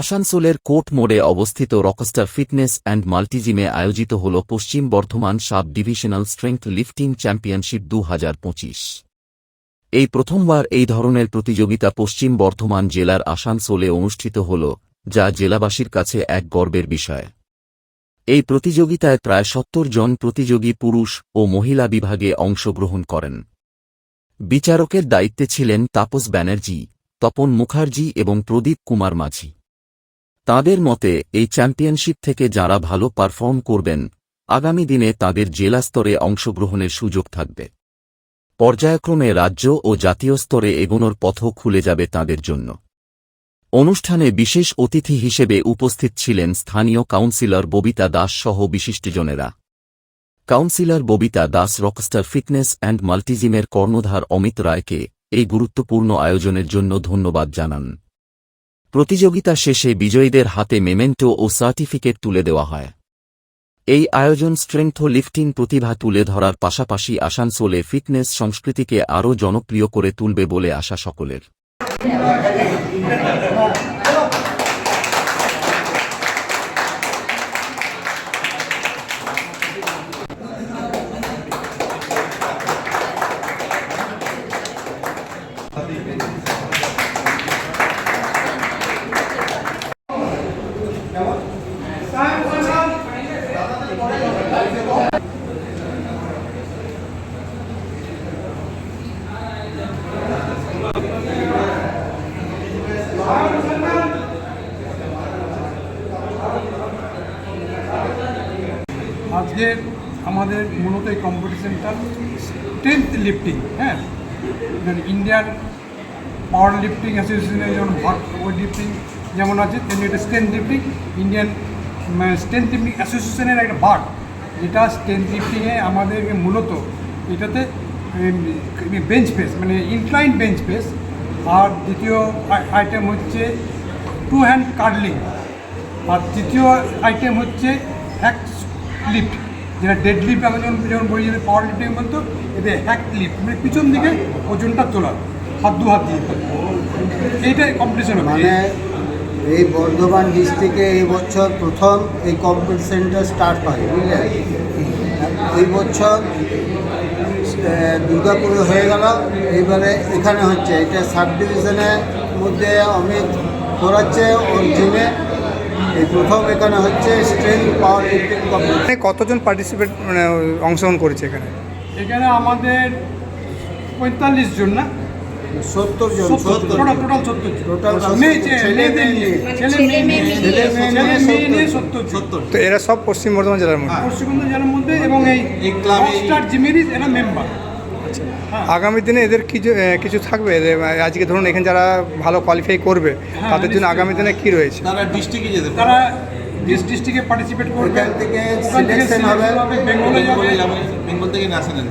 আসানসোলের কোর্ট মোড়ে অবস্থিত রকস্টার ফিটনেস অ্যান্ড মাল্টিজিমে আয়োজিত হল Paschim Bardhaman sub divisional strength lifting championship দু হাজার পঁচিশ। এই প্রথমবার এই ধরনের প্রতিযোগিতা পশ্চিম বর্ধমান জেলার আসানসোলে অনুষ্ঠিত হল, যা জেলাবাসীর কাছে এক গর্বের বিষয়। এই প্রতিযোগিতায় প্রায় সত্তর জন প্রতিযোগী পুরুষ ও মহিলা বিভাগে অংশগ্রহণ করেন। বিচারকের দায়িত্বে ছিলেন তাপস ব্যানার্জি, তপন মুখার্জি এবং প্রদীপ কুমার মাঝি। তাদের মতে, এই চ্যাম্পিয়নশিপ থেকে যারা ভালো পারফর্ম করবেন, আগামী দিনে তাদের জেলা স্তরে অংশগ্রহণের সুযোগ থাকবে। পর্যায়ক্রমে রাজ্য ও জাতীয় স্তরে এগোনোর পথও খুলে যাবে তাদের জন্য। অনুষ্ঠানে বিশেষ অতিথি হিসেবে উপস্থিত ছিলেন স্থানীয় কাউন্সিলর ববিতা দাস সহ বিশিষ্টজনেরা। Councillor Babita Das rockstar fitness and মাল্টিজিমের কর্ণধার অমিত রায়কে এই গুরুত্বপূর্ণ আয়োজনের জন্য ধন্যবাদ জানান। প্রতিযোগিতা শেষে বিজয়ীদের হাতে মেমেন্টো ও সার্টিফিকেট তুলে দেওয়া হয়। এই আয়োজন স্ট্রেংথ লিফটিং প্রতিভা তুলে ধরার পাশাপাশি আসানসোলে ফিটনেস সংস্কৃতিকে আরও জনপ্রিয় করে তুলবে বলে আশা সকলের। আজকের আমাদের মূলত এই কম্পিটিশনটা স্ট্রেংথ লিফটিং হ্যাঁ? ইন্ডিয়ান পাওয়ার লিফটিং অ্যাসোসিয়েশনের যেমন ভাগ ওয়েট লিফটিং যেমন আছে, তেমনি এটা strength lifting Indian strength lifting অ্যাসোসিয়েশনের একটা ভাগ, যেটা স্ট্রেংথ লিফটিংয়ে আমাদেরকে মূলত এটাতে বেঞ্চ প্রেস মানে ইনক্লাইন বেঞ্চ প্রেস আর দ্বিতীয় আইটেম হচ্ছে টু হ্যান্ড কার্ডলিং আর তৃতীয় আইটেম হচ্ছে হ্যাক লিফট যেটা ডেড লিফট আমরা যেমন যেমন বলি যে পাওয়ার লিফটিং বলতো এতে হ্যাক লিফট মানে পিছন দিকে ওজনটা তোলা, হাত দু হাত দিয়ে। এইটাই কম্পিটিশন মানে এই বর্ধমান ডিস্ট্রিক্টে এই বছর প্রথম এই কম্পিটিশনটা স্টার্ট হয় বুঝলেন এই বছর দুর্গাপুরে হয়ে গেল। এইবারে এখানে হচ্ছে এটা সাব ডিভিশনের মধ্যে অমিত করাচ্ছে ওর জিমে এই প্রথম এখানে হচ্ছে স্ট্রেংথ পাওয়ার লিফটিং কম্পিটিশন কতজন পার্টিসিপেট মানে অংশগ্রহণ করেছে এখানে? এখানে আমাদের পঁয়তাল্লিশ জন না? সত্তর জন তো এরা সব পশ্চিম বর্ধমান জেলার মধ্যে? পশ্চিমবঙ্গ জেলার মধ্যে এবং এই এই ক্লাবে- এরা মেম্বার আগামী দিনে এদের কিছু কিছু থাকবে? আজকে ধরুন এখানে যারা ভালো কোয়ালিফাই করবে তাদের জন্য আগামী দিনে কি রয়েছে? তারা ডিস্ট্রিক্টে যেতে তারা ডিস্ট্রিক্টে পার্টিসিপেট করবে। থেকে selection হবে। selection হবে বেঙ্গলে যাবে। বেঙ্গল থেকে ন্যাশনাল